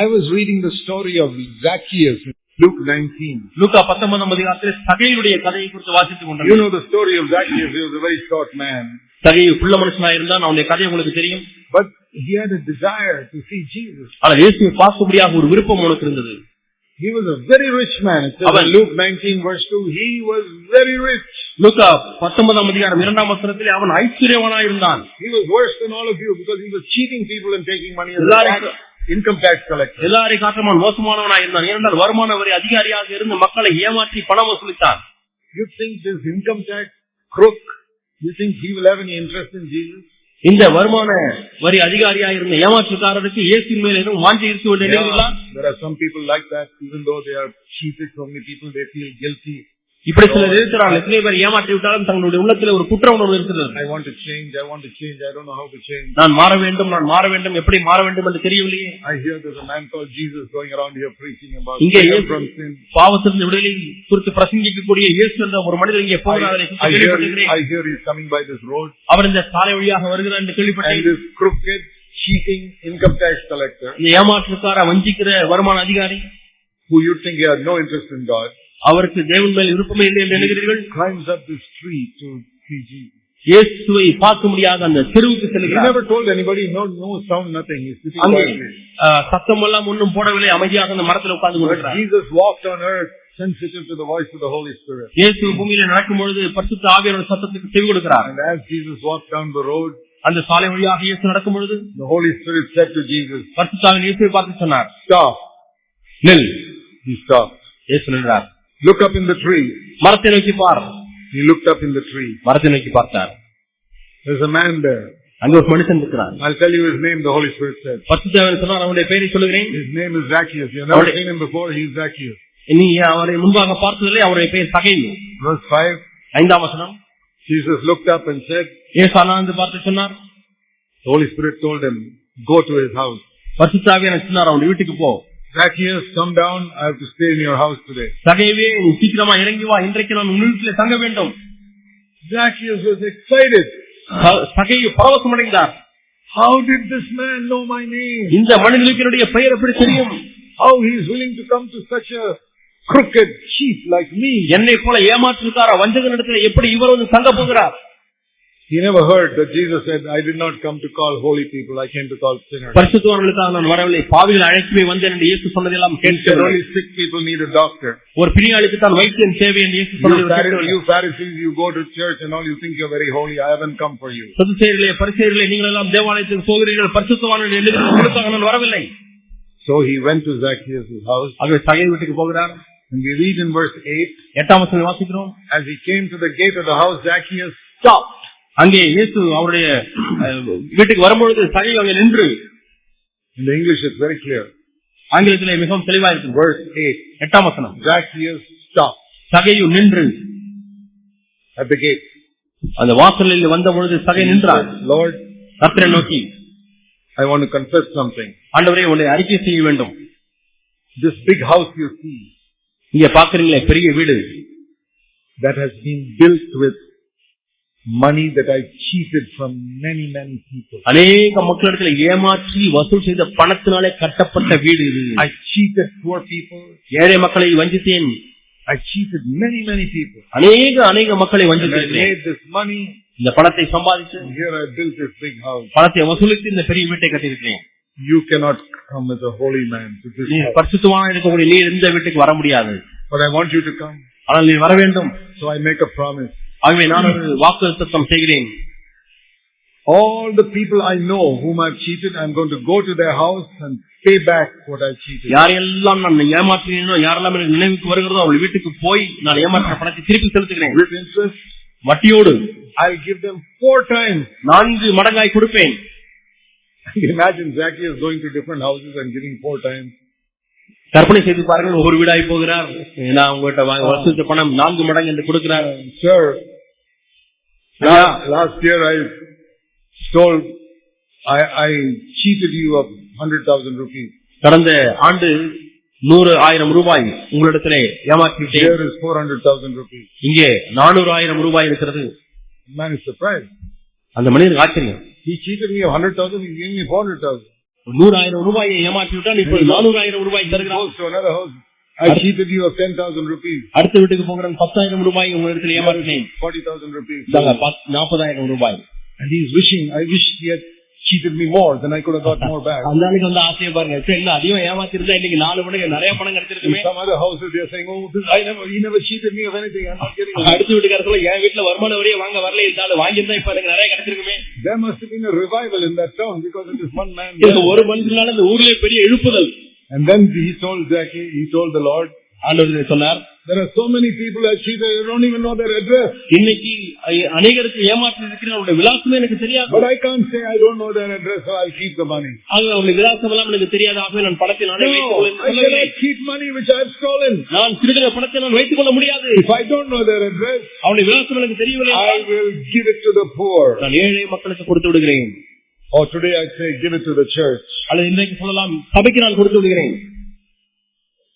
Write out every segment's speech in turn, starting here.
I was reading the story of Zacchaeus in Luke 19. லூக்கா பத்தொன்பதாம் அதிகாரத்தில் சகையுடைய கதையை குறித்து வாசித்துக் You கொண்டேன் know the story of Zacchaeus. He was a very short man. சகையு புள்ள மனுஷனா இருந்தான் அவனுடைய கதை உங்களுக்கு தெரியும் But he had a desire to see Jesus. ஆனால் இயேசுவை பார்க்கும்படியாக ஒரு விருப்பம் அவனுக்கு இருந்தது He was a very rich man. It says in Amen. Luke 19 verse 2, he was very rich. லூக்கா பத்தொன்பதாம் அதிகாரம் இரண்டாம் வசனத்திலே அவன் ஐஸ்வர்யவனா இருந்தான் He was worse than all of you because he was cheating people and taking money as a எல்லாரும் tax, income tax collector. எல்லாரை காற்றவன் மோசமானவனா இருந்தான் ஏனென்றால் வருமான வரி அதிகாரியாக இருந்து மக்களை ஏமாற்றி பணம் வசூலித்தான் You think this income tax crook, you think he will have any interest in Jesus? இந்த வருமான வரி அதிகாரியா இருந்த ஏமாற்றுக்காரருக்கு இயேசுவின் மேல் எதுவும் வாஞ்சி இருக்கு? There are some people like that, even though they are cheated so many people, they feel guilty. இப்படி சிலர் இருக்கிறார்கள் எத்தனை பேர் ஏமாற்றி விட்டாலும் தங்களுடைய உள்ளத்தில் ஒரு குற்ற உணர்வு இருக்கிறது I want to change, I want to change, I don't know how to change. நான் மாற வேண்டும் நான் மாற வேண்டும் எப்படி மாற வேண்டும் என்று தெரியவில்லையே hear there's a man called Jesus going around here preaching about இங்கே from sin. பாவத்திலிருந்து விடுதலை குறித்து பிரசங்கிக்கக்கூடிய இயேசு என்ற ஒரு மனிதர் இங்கே போகிறார் I hear he's coming by this road அவர் இந்த சாலை வழியாக வருகிறார் என்று கேள்விப்பட்டேன் this crooked, cheating income tax collector ஏமாற்றுக்கார வஞ்சிக்கிற வருமான அதிகாரி who you think he had no interest in God அவருக்கு தேவன் மேல் விருப்பமே இல்லை என்று climbs up to Jesus. இயேசுவை பார்க்க முடியாத அந்த தெருவுக்கு செல்கிறார் never told anybody, no, no sound, nothing. சத்தம் எல்லாம் ஒன்றும் போடவில்லை அமைதியாக அந்த மரத்தில் உட்கார்ந்து கொண்டிருக்கிறார் Jesus walked on earth sensitive to the voice of the Holy Spirit. இயேசு பூமியில நடக்கும் பொழுது பரிசுத்த ஆவியான சத்தத்துக்கு செவி கொடுக்கிறார் And as Jesus walked down the road, அந்த சாலை வழியாக இயேசு நடக்கும் பொழுது the Holy Spirit said to Jesus, பரிசுத்தாவின் இயேசுவை பார்த்து சொன்னார் Stop. நெல் He stopped. இயேசு நின்றார் Look up in the tree. மரத்தை நோக்கி பார் He looked up in the tree. மரத்தை நோக்கி பார்த்தார் There's a man there. அங்க ஒரு மனுஷன் இருக்கிறார் I'll tell you his name, the Holy Spirit said. பரிசுத்தாவின் சொன்னார் அவனுடைய பெயரை சொல்லுகிறேன் His name is Zacchaeus. You've never Alright. seen him before. He's Zacchaeus. நீ அவரை முன்பாக பார்த்ததில்லை அவருடைய பெயர் சகைவு Verse 5. ஐந்தாம் வசனம் Jesus looked up and said, இயேசு அண்ணாந்து பார்த்து சொன்னார் the Holy Spirit told him, go to his house. பரிசுத்தாவியான சொன்னார் அவனுடைய வீட்டுக்கு போ Zacchaeus, come down. I have to stay in your house today. சகைவே நீ சீக்கிரமா இறங்கி வா இன்றைக்கு நான் உன் வீட்டில் தங்க வேண்டும் Zacchaeus was excited. ச- சகைவு பரவசம் அடைந்தார் How did this man know my name? இந்த மனிதனுக்கு என்னுடைய பெயர் எப்படி தெரியும் How he is willing to come to such a crooked chief like me? என்னை போல ஏமாற்றுக்கார வஞ்சகனிடத்தில் எப்படி இவர் வந்து தங்க போகிறார் He never heard that Jesus said, I did not come to call holy people, I came to call sinners. பரிசுத்தவர்களுக்காக நான் வரவில்லை பாவிகள் அழைக்கவே வந்தேன் என்று இயேசு சொன்னதெல்லாம் He said கேட்கிறேன் only sick people need a doctor. ஒரு பிணியாளுக்கு தான் வைத்தியம் தேவை என்று இயேசு You, சொன்னதை Pharisees, கேட்கவில்லை. you Pharisees, you go to church and all, you think you're very holy. I haven't come for you. சதுசேரிலே பரிசேரிலே நீங்கள் எல்லாம் தேவாலயத்துக்கு போகிறீர்கள் பரிசுத்தவான எழுதுகிற உங்களுக்காக நான் வரவில்லை So he went to Zacchaeus' house. ஆகவே சகை வீட்டுக்கு போகிறார் And we read in verse 8, எட்டாம் வசனம் வாசிக்கிறோம் as he came to the gate of the house, Zacchaeus stopped. அங்கே இயேசு அவருடைய வீட்டுக்கு வரும்பொழுது சகை அங்கே நின்று the English, it's very clear. ஆங்கிலத்திலே மிகவும் தெளிவா இருக்கு 8, எட்டாம் வசனம். Zacchaeus stopped. சகையு நின்று. At the gate. அந்த வாசலில் வந்த பொழுது சகை நின்றார். Lord, கர்த்தரை நோக்கி I want to confess something. ஆண்டவரே உன்னை அறிக்கை செய்ய வேண்டும். This big house you see இங்க பாக்குறீங்களே பெரிய வீடு. that has been built with money that I cheated from many, many people. அநேக மக்களிடத்துல ஏமாற்றி வசூல் செய்த பணத்தினாலே கட்டப்பட்ட வீடு இது I cheated poor people. ஏழை மக்களை வஞ்சித்தேன் I cheated many, many people. அநேக அநேக மக்களை And I வஞ்சித்தேன் made this money. இந்த பணத்தை சம்பாதித்து And here I built this big house. பணத்தை வசூலித்து இந்த பெரிய வீட்டை கட்டியிருக்கிறேன் You cannot come as a holy man to this நீ house. பரிசுத்தமான இருக்கக்கூடிய நீ இந்த வீட்டுக்கு வர முடியாது But I want you to come. ஆனால் நீ வர வேண்டும் So I make a promise. ஆகவே நான் ஒரு வாக்கு செய்கிறேன் All the people I know whom I've cheated, I'm going to go to their house and pay back what I cheated. யாரெல்லாம் நான் ஏமாற்றினோ யாரெல்லாம் எனக்கு நினைவுக்கு வருகிறதோ அவள் வீட்டுக்கு போய் நான் ஏமாற்ற பணத்தை திருப்பி செலுத்துகிறேன் With interest, வட்டியோடு I'll give them four times. நான்கு மடங்காய் கொடுப்பேன் Imagine Zacchaeus going to different houses and giving four times. கற்பனை செய்து பாருங்கள் ஒவ்வொரு வீடாய் போகிறார் நான் உங்ககிட்ட வசூலித்த பணம் நான்கு மடங்கு என்று கொடுக்கிறார் Sir, last, last year I stole, I, I cheated you of 100,000 rupees. கடந்த ஆண்டு நூறு ஆயிரம் ரூபாய் உங்களிடத்திலே ஏமாற்றிவிட்டேன் Here is 400,000 rupees. இங்கே நானூறு ஆயிரம் ரூபாய் இருக்கிறது Man is surprised. அந்த மனிதனுக்கு ஆச்சரியம் He cheated me of 100,000, he gave me 400,000. நூறாயிரம் ரூபாயை ஏமாற்றி விட்டால் இப்பொழுது நானூறாயிரம் ரூபாய் தருகிறான் I cheated you of ten thousand rupees, அடுத்த வீட்டுக்கு போகிறேன் பத்தாயிரம் ரூபாய் உங்களிடத்தில் ஏமாற்றினேன் forty thousand rupees. இந்தாங்க, பத்- நாற்பதாயிரம் ரூபாய் And he's wishing, I wish he had cheated me more, then I could have got more back. அந்த ஆளுக்கு வந்து ஆசையை பாருங்க இன்னும் அதிகம் ஏமாத்திருந்தா இன்னைக்கு நாலு மணிக்கு நிறைய பணம் கிடைச்சிருக்குமே some other houses, they're saying, oh, this, I never, he never cheated me of anything, I'm not getting it. அடுத்த வீட்டுக்கார சொல்ல என் வீட்டுல வருமான வரியே வாங்க வரல இருந்தாலும் வாங்கியிருந்தா இப்ப எனக்கு நிறைய கிடைச்சிருக்குமே There must have been a revival in that town because of this one man. ஒரு மனுஷனால இந்த ஊர்லயே பெரிய எழுப்புதல் And then he told Jackie, he told the Lord, ஆண்டவர் சொன்னார் there are so many people that cheated, I don't even know their address. இன்னைக்கு அநேகருக்கு ஏமாற்றி இருக்கிற அவருடைய விலாசமே எனக்கு தெரியாது But I can't say I don't know their address, so I'll keep the money. ஆகவே அவருடைய விலாசம் எல்லாம் எனக்கு தெரியாது ஆகவே நான் பணத்தை நானே No, வைத்துக் கொள்ள I keep money which I've stolen. நான் திருடுகிற பணத்தை நான் வைத்துக் கொள்ள முடியாது If I don't know their address, அவனுடைய விலாசம் எனக்கு தெரியவில்லை I will give it to the poor. நான் ஏழை மக்களுக்கு கொடுத்து விடுகிறேன் Or today I'd say, give it to the church. அல்லது இன்றைக்கு சொல்லலாம் சபைக்கு நான் கொடுத்து விடுகிறேன்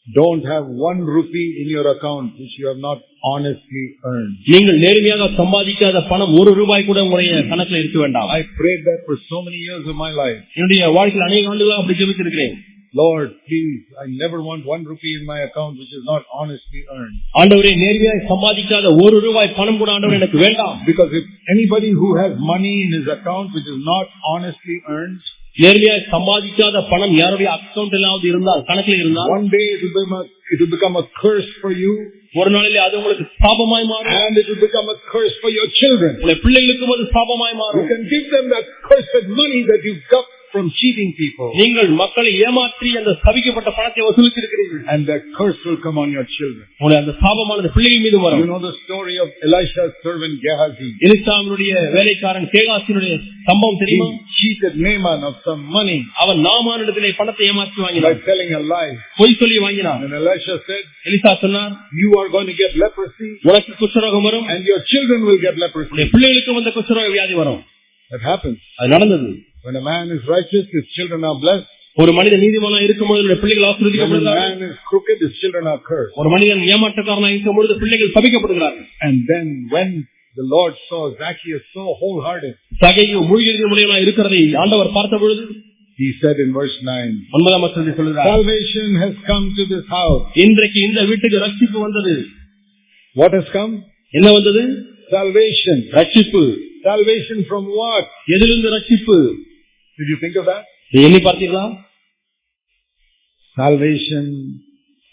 Don't have one rupee in your account which you have not honestly earned. நீங்கள் நேர்மையாக சம்பாதிக்காத பணம் ஒரு ரூபாய் கூட உங்களுடைய கணக்கில் இருக்க வேண்டாம் I prayed that for so many years of my life. என்னுடைய வாழ்க்கையில் அநேக ஆண்டுகளாக அப்படி ஜெபித்திருக்கிறேன் Lord, please, I never want one rupee in my account which is not honestly earned. ஆண்டவரே நேர்மையாக சம்பாதிக்காத ஒரு ரூபாய் பணம் கூட ஆண்டவர் எனக்கு வேண்டாம் Because if anybody who has money in his account which is not honestly earned, நேர்மையாக சம்பாதிக்காத பணம் யாருடைய அக்கௌண்ட்லாவது இருந்தால் கணக்கில் இருந்தால் one day it will become a, it will become a curse for you ஒரு நாளிலே அது உங்களுக்கு சாபமாய் மாறும் and it will become a curse for your children. உங்களுடைய பிள்ளைகளுக்கும் அது சாபமாய் You மாறும் can give them that cursed money that you got from cheating people நீங்கள் மக்களை ஏமாற்றி அந்த சபிக்கப்பட்ட பணத்தை வசூலித்திருக்கிறீர்கள் and that curse will come on your children. உங்களுடைய அந்த சாபமானது பிள்ளைகள் மீது You வரும் know the story of Elisha's servant Gehazi. எலிசாவினுடைய வேலைக்காரன் கேகாசினுடைய சம்பவம் He தெரியுமா cheated Naaman of some money அவன் நாமானிடத்திலே பணத்தை ஏமாற்றி by வாங்கினான் telling a lie. பொய் சொல்லி வாங்கினான் And Elisha said, எலிசா சொன்னார் you are going to get leprosy உனக்கு குஷ்டரோகம் வரும் and your children will get leprosy. உன்னுடைய பிள்ளைகளுக்கும் அந்த குஷ்டரோக வியாதி வரும் That happens. அது நடந்தது When a man is righteous, his children are blessed. ஒரு மனிதன் நீதிமானா இருக்கும்போது பிள்ளைகள் ஆசிரியப்படுகிறார்கள். ஒரு மனிதன் ஏமாற்றக்காரனா இருக்கும்பொழுது பிள்ளைகள் சபிக்கப்படுகிறார்கள் And then when the Lord saw Zacchaeus so wholehearted, சகையு மூழ்கி முறையான இருக்கிறதை ஆண்டவர் பார்த்த பொழுது he said in verse 9, ஒன்பதாம் வருஷத்தை சொல்கிறார் Salvation has come to this house. இன்றைக்கு இந்த வீட்டுக்கு ரட்சிப்பு வந்தது What has come? என்ன வந்தது Salvation. ரட்சிப்பு Salvation from what? எதிலிருந்து ரட்சிப்பு Did you think of that? எண்ணி பார்த்தீர்களா Salvation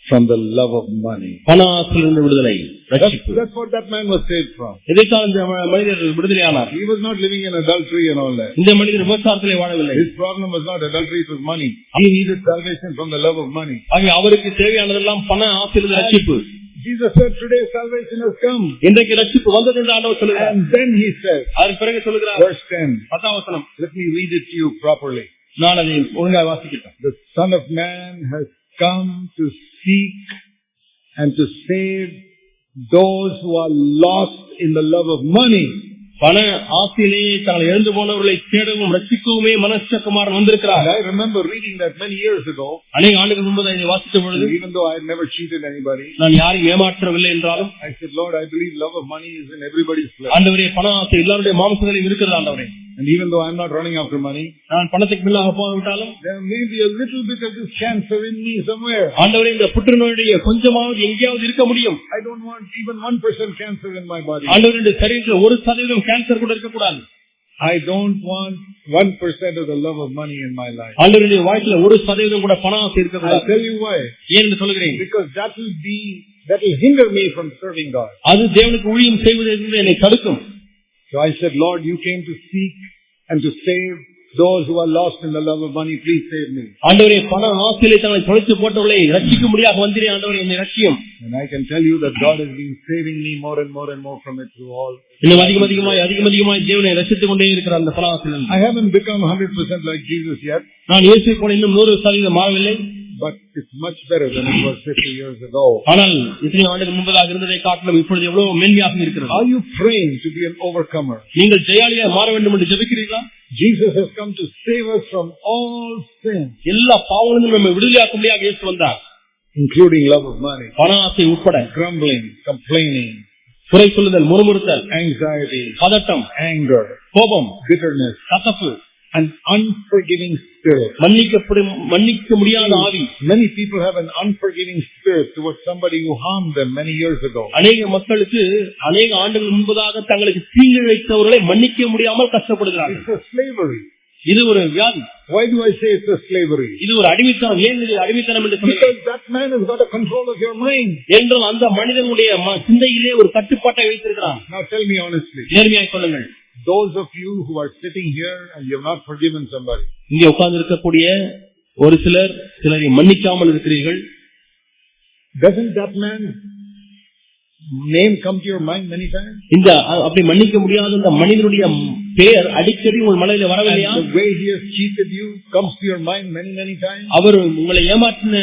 from the love of money. பண ஆசையிலிருந்து விடுதலை ரட்சிப்பு that's what that man was saved from. இதைத்தான் இந்த மனிதர் விடுதலையானார் He was not living in adultery and all that. இந்த மனிதர் விபச்சாரத்திலே வாழவில்லை His problem was not adultery, it was money. He needed salvation from the love of money. ஆகவே அவருக்கு தேவையானதெல்லாம் பண ஆசையிலிருந்து ரட்சிப்பு Jesus said, today salvation has come. இன்றைக்கு ரட்சிப்பு வந்தது என்று ஆண்டவர் சொல்லுகிறார் And then he said, அதன் பிறகு சொல்லுகிறார் verse 10, பத்தாம் வசனம் let me read it to you properly. நான் அதை ஒழுங்காக வாசிக்கிட்டேன் The Son of Man has come to seek and to save those who are lost in the love of money. பண ஆசையிலேயே தாங்கள் எழுந்து போனவர்களை தேடவும் ரட்சிக்கவுமே மனசக்குமாரன் And வந்திருக்கிறார் I remember reading that many years ago, அநேக ஆண்டுகள் முன்பு இதை வாசித்த பொழுது even though I had never cheated anybody. நான் யாரையும் ஏமாற்றவில்லை என்றாலும் I said, Lord, I believe love of money is in everybody's flesh. ஆண்டவரே பண ஆசை எல்லாருடைய மாம்சங்களையும் இருக்கிறது ஆண்டவரே And even though I'm not running after money, நான் பணத்துக்கு பின்னாக போய்விட்டாலும் there may be a little bit of this cancer in me somewhere. ஆண்டவரே இந்த புற்றுநோயுடைய கொஞ்சமாவது எங்கேயாவது இருக்க முடியும் I don't want even 1% cancer in my body. ஆண்டவருடைய சரீரத்தில் ஒரு சதவீதம் கேன்சர் கூட இருக்கக்கூடாது I don't want 1% of the love of money in my life. ஆண்டவருடைய வாழ்க்கையில ஒரு சதவீதம் கூட பண ஆசை I'll இருக்கக்கூடாது tell you why. ஏன் என்று சொல்லுகிறேன் Because that will be, that will hinder me from serving God. அது தேவனுக்கு ஊழியம் செய்வதிலிருந்து என்னை தடுக்கும் So I said, Lord, you came to seek and to save those who are lost in the love of money. Please save me. ஆண்டவரே பண ஆசையிலே தங்களை தொலைத்து போட்டவர்களை ரட்சிக்க முடியாத வந்திரே ஆண்டவரே என்னை ரட்சியும் And I can tell you that God has been saving me more and more and more from it through all. இன்னும் அதிகம் அதிகமாய் அதிகம் அதிகமாய் தேவனை ரசித்துக் கொண்டே இருக்கிற அந்த பண ஆசையிலிருந்து I haven't become 100% like Jesus yet, நான் இயேசு கூட இன்னும் நூறு சதவீதம் மாறவில்லை but it's much better than it was 50 years ago. ஆனால் இத்தனை ஆண்டுகள் முன்பதாக இருந்ததை காட்டிலும் இப்பொழுது எவ்வளவு மேன்மையாக இருக்கிறது Are you praying to be an overcomer? நீங்கள் ஜெயாலியா மாற வேண்டும் என்று ஜெபிக்கிறீர்களா Jesus has come to save us from all sin, எல்லா பாவங்களும் நம்ம விடுதலையாக்கும்படியாக இயேசு வந்தார் including love of money, பண ஆசை உட்பட grumbling, complaining, குறை சொல்லுதல் முறுமுறுத்தல் anxiety, பதட்டம் anger, கோபம் bitterness, கசப்பு an unforgiving spirit. மன்னிக்க முடியாத ஆவி Many people have an unforgiving spirit towards somebody who harmed them many years ago. அநேக மக்களுக்கு அநேக ஆண்டுகள் முன்பதாக தங்களுக்கு தீங்கு வைத்தவர்களை மன்னிக்க முடியாமல் கஷ்டப்படுகிறார்கள் It's a slavery. இது ஒரு வியாதி Why do I say it's a slavery? இது ஒரு அடிமைத்தனம் ஏன் இது அடிமைத்தனம் என்று சொல்லுங்கள் Because that man has got a control of your mind. என்றால் அந்த மனிதனுடைய சிந்தையிலே ஒரு கட்டுப்பாட்டை வைத்திருக்கிறான் Now tell me honestly, நேர்மையாய் சொல்லுங்கள் those of you who are sitting here and you have not forgiven somebody, இங்கே உட்கார்ந்து இருக்கக்கூடிய ஒரு சிலர் சிலரை மன்னிக்காமல் இருக்கிறீர்கள் doesn't that man name come to your mind many times? இந்த அ- அப்படி மன்னிக்க முடியாத இந்த மனிதனுடைய பெயர் அடிக்கடி உங்கள் மனதில் வரவில்லையா And the way he has cheated you comes to your mind many, many times? அவர் உங்களை ஏமாற்றின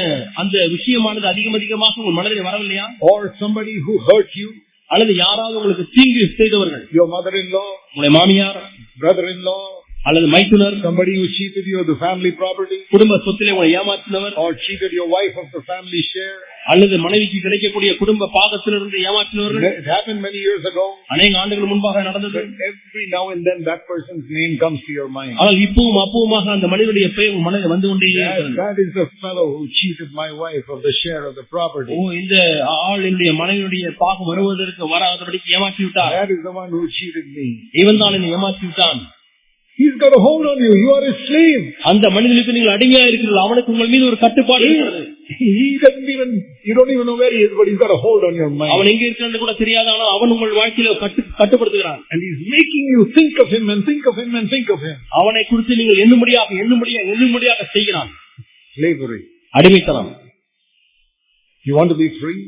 அந்த விஷயமானது அதிகம் அதிகமாக உங்கள் மனதில் வரவில்லையா Or somebody who hurt you, அல்லது யாராவது உங்களுக்கு தீங்கு செய்தவர்கள். Your mother-in-law, உங்களை மாமியார் brother-in-law, அல்லது மைத்துனர் somebody who cheated you of the family property, குடும்ப சொத்திலே உங்களை ஏமாற்றினவர் or cheated your wife of the family share. அல்லது மனைவிக்கு கிடைக்கக்கூடிய குடும்ப பாகத்திலிருந்து ஏமாற்றினவர்கள் It happened many years ago. அநேக ஆண்டுகள் முன்பாக நடந்தது every now and then that person's name comes to your mind. ஆனால் இப்பவும் அப்பவுமாக அந்த மனிதனுடைய பெயர் உங்கள் மனதில் வந்து கொண்டே இருக்கிறது that is the fellow who cheated my wife of the share of the O property. இந்த ஆள் என்னுடைய மனைவியுடைய பாகம் வருவதற்கு வராதபடிக்கு ஏமாற்றி விட்டார் That is the one who cheated me. இவன் தான் என்னை ஏமாற்றி விட்டான் He's got a hold on you. You are his slave. அந்த மனிதனுக்கு நீங்கள் அடிமையா இருக்கிறீர்கள் அவனுக்கு உங்கள் மீது ஒரு கட்டுப்பாடு இருக்கிறது He doesn't even, you don't even know where he is, but he's got a hold on your mind. அவன் எங்க இருக்கிறது கூட தெரியாது ஆனால் அவன் உங்கள் வாழ்க்கையில கட்டு கட்டுப்படுத்துகிறான் And he's making you think of him and think of him and think of him. அவனை குறித்து நீங்கள் எண்ணும்படியாக எண்ணும்படியாக எண்ணும்படியாக செய்கிறான் Slavery. அடிமைத்தனம் You want to be free?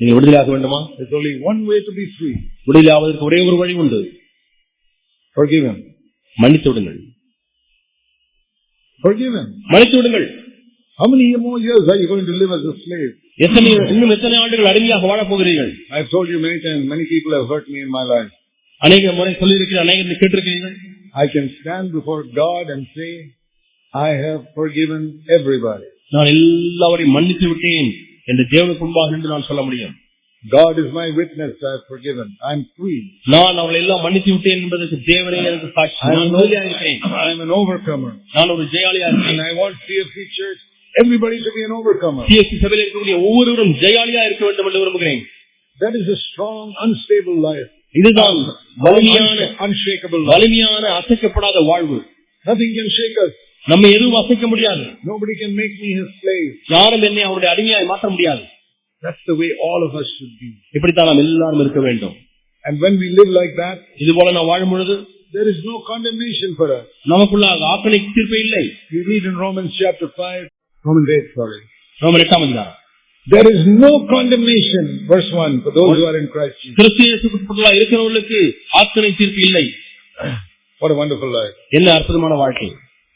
நீங்க விடுதலையாக வேண்டுமா There's only one way to be free. விடுதலை ஆவதற்கு ஒரே ஒரு வழி உண்டு Forgive him. மன்னித்து விடுங்கள். மன்னித்து விடுங்கள் How many more years are you going to live as a slave? எத்தனை இன்னும் எத்தனை ஆண்டுகள் அடிமையாக வாழப் போகிறீர்கள் I've told you many times, many people have hurt me in my life. அநேக முறை சொல்லியிருக்கிறேன் அநேக கேட்டிருக்கிறீர்கள் I can stand before God and say, I have forgiven everybody. நான் எல்லாவரையும் மன்னித்து விட்டேன் என்று தேவனுக்கு முன்பாக நின்று நான் சொல்ல முடியும் God is my witness, I have forgiven. I'm free. நான் அவளை எல்லாம் மன்னித்து விட்டேன் என்பதற்கு தேவனே எனக்கு சாட்சி நான் உறுதியாக இருக்கிறேன் I'm an overcomer. நான் ஒரு ஜெயாலியா And இருக்கேன் I want CFC Church, everybody to be an overcomer. CSC சபையில் இருக்கக்கூடிய ஒவ்வொருவரும் ஜெயாலியா இருக்க வேண்டும் என்று விரும்புகிறேன் That is a strong, unstable life. இதுதான் வலிமையான Unshakable life. வலிமையான அசைக்கப்படாத வாழ்வு Nothing can shake us. நம்ம எதுவும் அசைக்க முடியாது Nobody can make me his slave. யாரும் என்னை அவருடைய அடிமையாய் மாற்ற முடியாது That's the way all of us should be. இப்படித்தான் நாம் எல்லாரும் இருக்க வேண்டும் And when we live like that, இது போல நான் வாழும் பொழுது there is no condemnation for us. நமக்குள்ளாக ஆக்கணை தீர்ப்பு இல்லை We read in Romans chapter 5, Romans 8, sorry. ரோமர் எட்டாம் அதிகாரம் There is no condemnation, verse 1, for those who are in Christ Jesus. கிறிஸ்து இயேசுக்குள்ளாக இருக்கிறவர்களுக்கு ஆக்கணை தீர்ப்பு இல்லை What a wonderful life. என்ன அற்புதமான வாழ்க்கை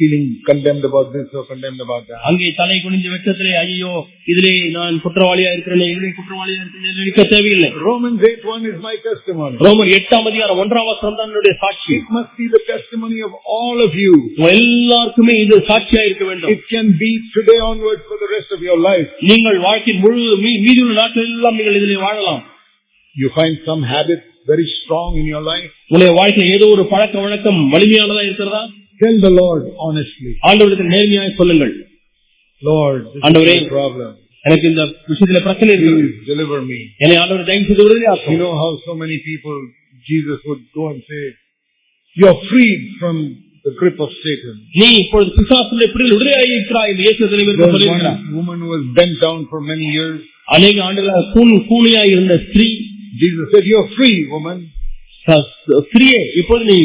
feeling condemned about this or condemned about that. அங்கே தலை குனிஞ்ச வெட்டத்திலே ஐயோ இதிலே நான் குற்றவாளியா இருக்கிறேன் இதிலே குற்றவாளியா இருக்கிறேன் நினைக்க தேவையில்லை Romans 8, 1 is my testimony. ரோமர் எட்டாம் அதிகாரம் ஒன்றாம் வசனம் தான் என்னுடைய சாட்சி It must be the testimony of all of you. உங்க எல்லாருக்குமே இது சாட்சியா இருக்க வேண்டும் It can be today onwards for the rest of your life. நீங்கள் வாழ்க்கையின் முழு மீ- மீதியுள்ள நாட்கள் எல்லாம் நீங்கள் இதிலே வாழலாம் You find some habit very strong in your life. உங்களுடைய வாழ்க்கையில் ஏதோ ஒரு பழக்க வழக்கம் வலிமையானதா இருக்கிறதா Tell the Lord honestly, ஆண்டவருக்கு நேர்மையாக சொல்லுங்கள் Lord, this ஆண்டவரே. is my problem. எனக்கு இந்த விஷயத்துல பிரச்சனை இருக்கு Please deliver me. என்னை ஆண்டவர் தயவு செய்து விடுதலை You ஆக்கும் know how so many people, Jesus would go and say, You're freed from the grip of Satan. நீ இப்பொழுது பிசாசுடைய பிடியில் விடுதலையாகி இருக்கிறாய் என்று இயேசு There தலைவருக்கு was சொல்லியிருக்கிறார் one woman who was bent down for many years. அநேக ஆண்டுகளாக கூண் கூணியாய் இருந்த ஸ்திரீ Jesus said, You're free, woman. ஸ்திரீயே இப்பொழுது நீ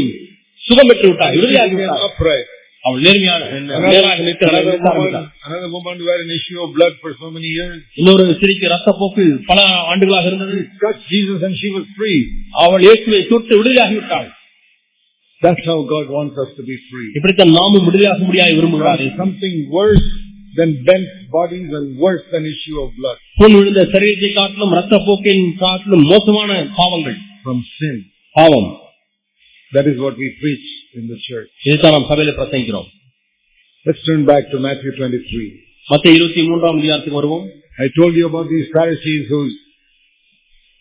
சுகம் பெற்று விட்டாய் விடுதலையாகி விட்டாய் upright. அவள் நேர்மையான Another, நேராக நிற்க another woman who had an issue of blood for so many years. இன்னொரு ஸ்திரீக்கு ரத்தப்போக்கு பல ஆண்டுகளாக இருந்தது Touched Jesus and she was free. அவள் இயேசுவை தொட்டு விடுதலையாகி விட்டாள் That's how God wants us to be free. இப்படித்தான் நாமும் விடுதலையாக முடியாது விரும்புகிறார் From something worse than bent bodies and worse than issue of blood. புண் விழுந்த சரீரத்தை காட்டிலும் ரத்தப்போக்கின் காட்டிலும் மோசமான பாவங்கள் From sin. பாவம் That is what we preach in the church. இதுதான் நாம் சபையில பிரசங்கிக்கிறோம் Let's turn back to Matthew 23. மத்த இருபத்தி மூன்றாம் அதிகாரத்துக்கு வருவோம் I told you about these Pharisees who,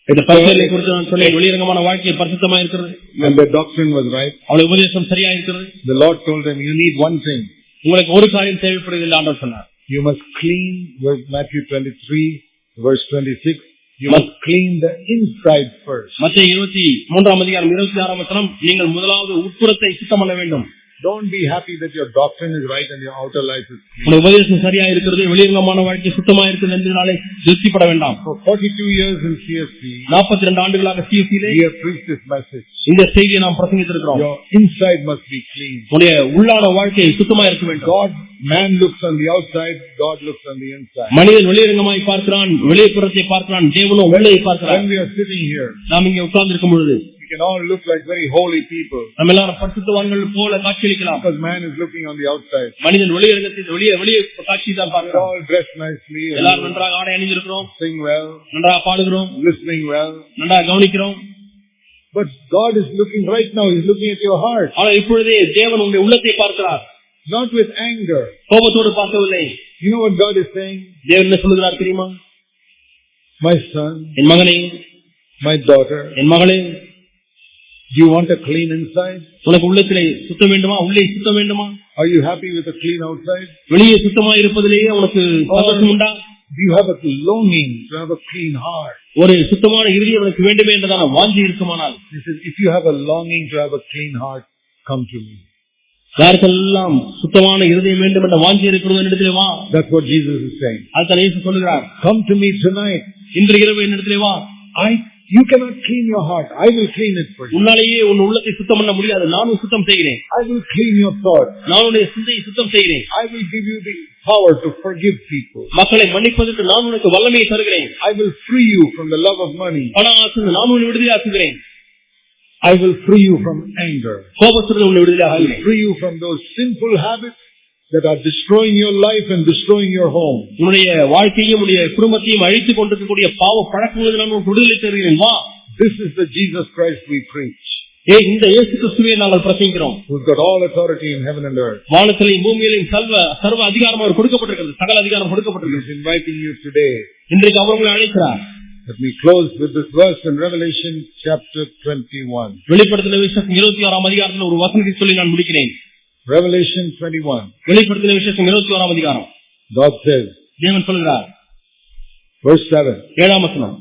இந்த பரிசலை குறித்து நான் சொன்னேன் வெளியரங்கமான வாழ்க்கை பரிசுத்தமா இருக்கிறது when their doctrine was right, அவளுடைய உபதேசம் சரியா இருக்கிறது the Lord told them, you need one thing. உங்களுக்கு ஒரு காரியம் தேவைப்படுகிறது ஆண்டவர் சொன்னார் You must clean, verse Matthew 23, verse 26, you must clean the inside first. மத்திய இருபத்தி மூன்றாம் அதிகாரம் இருபத்தி ஆறாம் வசனம் நீங்கள் முதலாவது உட்புறத்தை சுத்தம் பண்ண வேண்டும் Don't be happy that your doctrine is right and your outer life is clean. உங்களுடைய உபதேசம் சரியா இருக்கிறது வெளியரங்கமான வாழ்க்கை சுத்தமா இருக்குது என்பதனாலே திருப்திப்பட வேண்டாம் For 42 years in CSC, நாற்பத்தி ரெண்டு ஆண்டுகளாக சிஎஸ்சியிலே we have preached this message. இந்த செய்தியை நாம் பிரசங்கித்திருக்கிறோம் Your inside must be clean. உங்களுடைய உள்ளான வாழ்க்கை சுத்தமா இருக்க வேண்டும் God, man looks on the outside, God looks on the inside. மனிதன் வெளியரங்கமாய் பார்க்கிறான் வெளிப்புறத்தை பார்க்கிறான் தேவனோ வெள்ளையை பார்க்கிறான் When we are sitting here, நாம் இங்கே உட்கார்ந்து இருக்கும் பொழுது can all look like very holy people நம்ம எல்லாரும் பரிசுத்தவான்கள் போல காட்சியளிக்கலாம் because man is looking on the outside. மனிதன் வெளியரங்கத்தை வெளியே வெளியே காட்சி தான் We're பார்க்கிறோம் all dressed nicely, எல்லாரும் and நன்றாக ஆடை அணிந்திருக்கிறோம் sing well, நன்றாக பாடுகிறோம் listening well. நன்றாக கவனிக்கிறோம் But God is looking right now, He's looking at your heart, ஆனால் இப்பொழுதே தேவன் உங்களுடைய உள்ளத்தை பார்க்கிறார் not with anger. கோபத்தோடு பார்க்கவில்லை You know what God is saying? தேவன் என்ன சொல்லுகிறார் தெரியுமா My son, என் மகனே my daughter, என் மகளே do You want a clean inside? உனக்கு உள்ளத்திலே சுத்தம் வேண்டுமா உள்ளே சுத்தம் வேண்டுமா Are you happy with a clean outside? வெளியே சுத்தமா இருப்பதிலேயே உனக்கு சந்தோஷம் உண்டா Do you have a longing to have a clean heart? ஒரு சுத்தமான இறுதி உனக்கு வேண்டுமே என்றதான வாஞ்சி இருக்குமானால் He says, if you have a longing to have a clean heart, come to me. யாருக்கெல்லாம் சுத்தமான இருதயம் வேண்டும் என்ற வாஞ்சி இருக்கிறது என்னிடத்திலே வா That's what Jesus is saying. அதுதான் இயேசு சொல்லுகிறார் Come to me tonight. இன்று இரவு என்னிடத்திலே வா I, you cannot clean your heart. I will clean it for you. உன்னாலேயே உன் உள்ளத்தை சுத்தம் பண்ண முடியாது நானும் சுத்தம் செய்கிறேன் I will clean your thoughts. நான் உன்னுடைய சிந்தையை சுத்தம் செய்கிறேன் I will give you the power to forgive people. மக்களை மன்னிப்பதற்கு நான் உனக்கு வல்லமையை தருகிறேன் I will free you from the love of money. பண ஆசை நான் உன்னை விடுதலையாக்குகிறேன் I will free you from anger. கோபத்துடன் உன்னை I will விடுதலையாக்குகிறேன் free you from those sinful habits that are destroying your life and destroying your home. உன்னுடைய வாழ்க்கையும் உன்னுடைய குடும்பத்தையும் அழித்துக் கொண்டிருக்கக்கூடிய பாவ பழக்கங்களுக்கு நான் உனக்கு விடுதலை தருகிறேன் வா This is the Jesus Christ we preach, ஏ இந்த இயேசு கிறிஸ்துவை நாங்கள் பிரசங்கிக்கிறோம் who's got all authority in heaven and earth. வானத்திலையும் பூமியிலையும் சர்வ சர்வ அதிகாரம் அவர் கொடுக்கப்பட்டிருக்கிறது சகல அதிகாரம் கொடுக்கப்பட்டிருக்கிறது He's inviting you today. இன்றைக்கு அவர் உங்களை அழைக்கிறார் Let me close with this verse in Revelation chapter 21. வெளிப்படுத்தின விசேஷம் இருபத்தி ஆறாம் அதிகாரத்தில் ஒரு வசனத்தை சொல்லி நான் முடிக்கிறேன் Revelation 21. வெளிப்படுத்தின விசேஷம் இருபத்தி ஆறாம் அதிகாரம் God says, தேவன் சொல்கிறார் verse 7, ஏழாம் வசனம்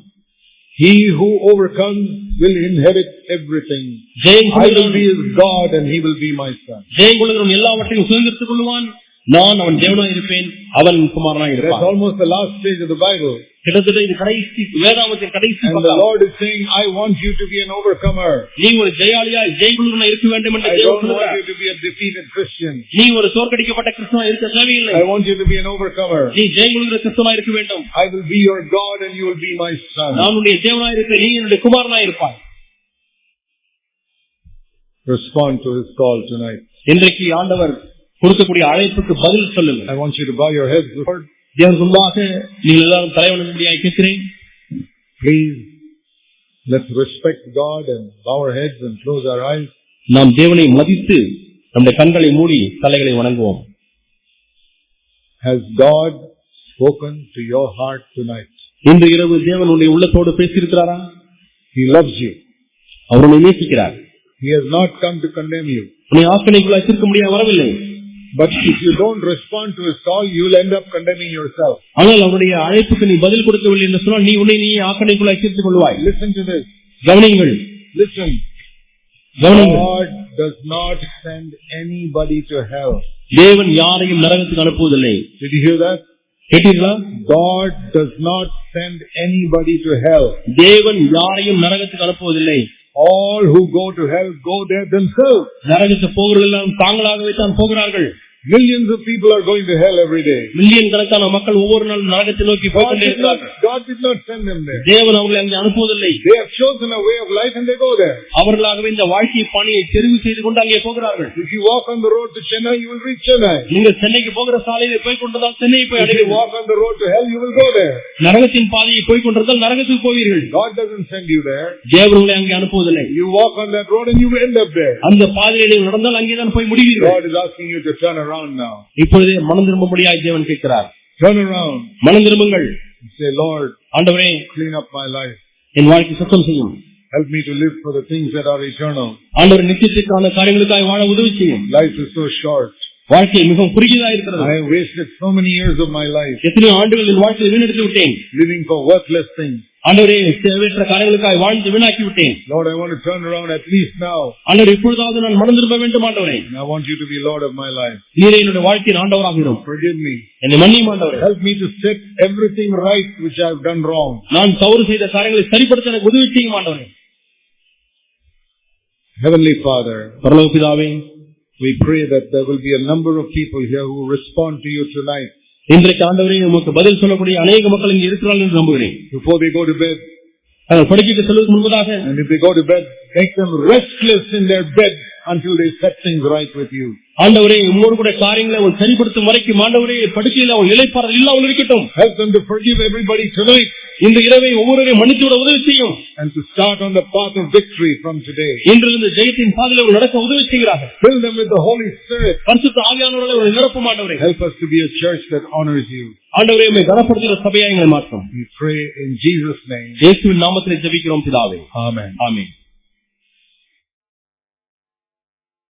He who overcomes will inherit everything. Jayam I will கொள்கிறவன் be his God and he will be my son. ஜெயம் கொள்கிறவன் எல்லாவற்றையும் சுதந்திரத்துக் கொள்வான் நான் அவன் தேவனாய் இருப்பேன் அவன் குமாரனாய் That's இருப்பான் almost the last stage of the Bible. கிட்டத்தட்ட இது கடைசி வேதாமத்தின் கடைசி And the பக்கம். Lord is saying, I want you to be an overcomer. நீ ஒரு ஜெயாலியா ஜெயம் கொள்கிறவனா இருக்க வேண்டும் என்று I தேவன் don't want சொல்கிறார் you to be a defeated Christian. நீ ஒரு தோற்கடிக்கப்பட்ட கிறிஸ்துவா இருக்க தேவையில்லை I want you to be an overcomer. நீ ஜெயம் கொள்கிற கிறிஸ்துவா இருக்க வேண்டும் I will be your God and you will be my son. நான் உன்னுடைய தேவனாய் இருப்பேன் நீ என்னுடைய குமாரனாய் இருப்பாய் Respond to his call tonight. இன்றைக்கு ஆண்டவர் கொடுக்கக்கூடிய அழைப்புக்கு பதில் சொல்லுங்க I want you to bow your heads, Lord. தேவன் முன்பாக நீங்கள் எல்லாரும் தலைவனும்படியாய் கேட்கிறேன் Please, let's respect God and bow our heads and close our eyes. நாம் தேவனை மதித்து நம்முடைய கண்களை மூடி தலைகளை வணங்குவோம் Has God spoken to your heart tonight? இன்று இரவு தேவன் உன்னுடைய உள்ளத்தோடு பேசியிருக்கிறாரா He loves you. அவர் உன்னை நேசிக்கிறார் He has not come to condemn you. உன்னை ஆக்கணைக்குள்ளாய் தீர்க்க முடியாது வரவில்லை But if you don't respond to his call, you'll end up condemning yourself. ஆனால் அவருடைய அழைப்புக்கு நீ பதில் கொடுக்கவில்லை என்று சொன்னால் நீ உன்னை நீ ஆக்கணைக்குள்ளாய் தீர்த்துக் கொள்வாய் Listen to this. கவனிங்கள் Listen. கவனிங்கள் God does not send anybody to hell. தேவன் யாரையும் நரகத்துக்கு அனுப்புவதில்லை Did you hear that? கேட்டீர்களா God does not send anybody to hell. தேவன் யாரையும் நரகத்துக்கு அனுப்புவதில்லை All who go to hell go there themselves. நரகத்துக்கு போகிறவர்கள் எல்லாம் தாங்களாகவே தான் போகிறார்கள் Millions of people are going to hell every day. Million கணக்கான மக்கள் ஒவ்வொரு நாளும் நரகத்தை நோக்கி not, இருக்கிறார்கள் God did not send them there. தேவன் அவர்களை அங்கே அனுப்புவதில்லை They have chosen a way of life and they go there. அவர்களாகவே இந்த வாழ்க்கை பணியை தெரிவு செய்து கொண்டு அங்கே போகிறார்கள் If you walk on the road to Chennai, you will reach Chennai. நீங்கள் சென்னைக்கு போகிற சாலையில போய் கொண்டதால் சென்னை போய் அடைவீர்கள் walk on the road to hell, you will go there. நரகத்தின் பாதையை போய் கொண்டிருந்தால் நரகத்துக்கு போவீர்கள் God doesn't send you there. தேவன் உங்களை அங்கே அனுப்புவதில்லை You walk on that road and you will end up there. அந்த பாதையில நடந்தால் அங்கேதான் போய் முடிவீர்கள் God is asking you to turn around now. இப்பொழுதே மனம் திரும்பும்படியாய் தேவன் கேட்கிறார் Turn around மனம் திரும்புங்கள் say, Lord, ஆண்டவரே clean up my life. என் வாழ்க்கை சுத்தம் செய்யும் Help me to live for the things that are eternal. ஆண்டவர் நித்தியத்திற்கான காரியங்களுக்காக வாழ உதவி செய்யும் Life is so short. வாழ்க்கை மிகவும் குறுகியதா இருக்கிறது I wasted so many years of my life எத்தனையோ ஆண்டுகள் என் வாழ்க்கையை வீணடித்து விட்டேன் living for worthless things. ஆண்டவரே தேவையற்ற காரியங்களுக்காக வாழ்ந்து வீணாக்கி விட்டேன் Lord, I want to turn around at least now. ஆண்டவர் இப்பொழுதாவது நான் மனம் திரும்ப வேண்டும் ஆண்டவரே And I want you to be Lord of my life. நீரே என்னுடைய வாழ்க்கையின் ஆண்டவராக இரும் Forgive me. என்னை மன்னியும் ஆண்டவரே Help me to set everything right which I have done wrong. நான் தவறு செய்த காரியங்களை சரிப்படுத்த எனக்கு உதவி செய்யும் ஆண்டவரே Heavenly Father, பரலோக பிதாவே we pray that there will be a number of people here who respond to you tonight இன்றைக்கு ஆண்டவரே உமக்கு பதில் சொல்லக்கூடிய அநேக மக்கள் இங்கு இருக்கிறார்கள் என்று நம்புகிறேன் before they go to bed. படுக்கைக்கு செல்வதற்கு முன்பதாக And if they go to bed, make them restless in their bed until they set things right with you. ஆண்டவரே உம்மோடு கூட காரியங்களை அவள் சரிப்படுத்தும் வரைக்கும் ஆண்டவரே படுக்கையில் அவள் இலைப்பாறல் இல்லாமல் இருக்கட்டும் Help them to forgive everybody tonight இந்த இரவை ஒவ்வொருவரையும் மன்னித்து விட உதவி செய்யும் and to start on the path of victory from today. இன்றிலிருந்து ஜெயத்தின் பாதையில் அவர்கள் நடக்க உதவி செய்கிறார்கள் Fill them with the Holy Spirit. பரிசுத்த ஆவியானவர்களை அவர்கள் நிரப்ப மாட்டவரே Help us to be a church that honors you. ஆண்டவரே உண்மை கனப்படுத்துகிற சபையா எங்களை மாற்றும் We pray in Jesus' name. இயேசுவின் நாமத்தில் ஜெபிக்கிறோம் பிதாவே Amen. ஆமென்